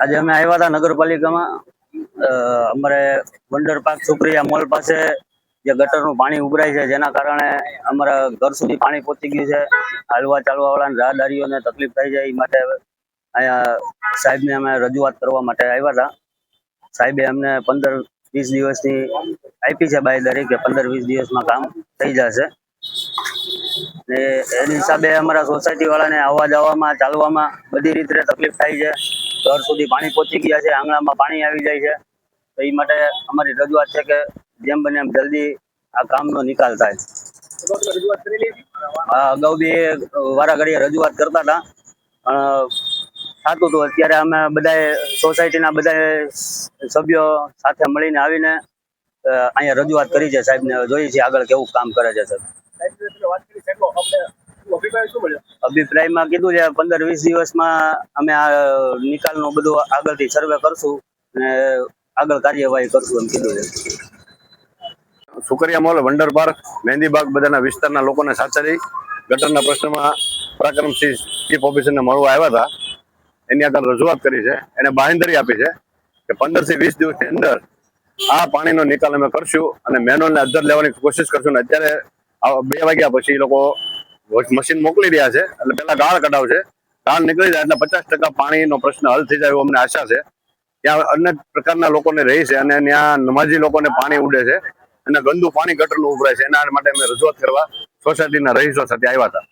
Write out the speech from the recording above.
આજે અમે આવ્યા હતા નગરપાલિકામાં. અમારે વંડર પાર્ક સુપ્રિયા મોલ પાસે જે ગટરનું પાણી ઉભરાય છે, જેના કારણે અમારા ઘર સુધી પાણી પહોંચી ગયું છે. હાલવા ચાલવા વાળા રાહદારીઓને તકલીફ થાય છે એ માટે અહીંયા સાહેબને અમે રજૂઆત કરવા માટે આવ્યા હતા. સાહેબે અમને પંદર વીસ દિવસની આપી છે બાયદારી કે પંદર વીસ દિવસમાં કામ થઈ જશે. ને એની હિસાબે અમારા સોસાયટી વાળાને આવવા જવામાં ચાલવામાં બધી રીતે તકલીફ થાય છે. ઘર સુધી પાણી પહોંચી ગયા છે, આંગણામાં પાણી આવી જાય છે. તો એ માટે અમારી રજૂઆત છે કે જેમ બને એમ જલ્દી આ કામનો નિકાલ થાય. હા, અગાઉ બી વારા ઘડીએ રજૂઆત કરતા હતા થતું હતું. અત્યારે અમે બધાએ સોસાયટીના બધાએ સભ્યો સાથે મળીને આવીને અહીંયા રજૂઆત કરી છે. સાહેબને ને જોઈએ છીએ આગળ કેવું કામ કરે છે, સાહેબ. અભિપ્રાયમાં કીધું છે, પંદર વીસ દિવસમાં અમે આ નિકાલનો બધું આગળથી સર્વે કરશું અને આગળ કાર્યવાહી કરશું એમ કીધું છે. Sukariya mall, wonder park Mehndibagh બધાના વિસ્તારના લોકોને સાથે રહી ગટરના પ્રશ્નમાં પરાક્રમસિંહ ચીફ ઓફિસરને મળવા આવ્યા હતા. એની આગળ રજૂઆત કરી છે. એને બાંહેધરી આપી છે કે પંદરથી વીસ દિવસની અંદર આ પાણીનો નિકાલ અમે કરશું અને મેનોલને અધર લેવાની કોશિશ કરશું. ને અત્યારે બે વાગ્યા પછી એ લોકો મશીન મોકલી રહ્યા છે. એટલે પેલા ગાળ કઢાવશે ગાળ નીકળી જાય એટલે પચાસ ટકા પાણીનો પ્રશ્ન હલ થઈ જાય અમને આશા છે. ત્યાં અનેક પ્રકારના લોકોને રહી છે અને ત્યાં નમાજી લોકોને પાણી ઉડે છે અને ગંદુ પાણી ગટરનું ઉભરાય છે. એના માટે અમે રજૂઆત કરવા સોસાયટીના રહીશો સાથે આવ્યા હતા.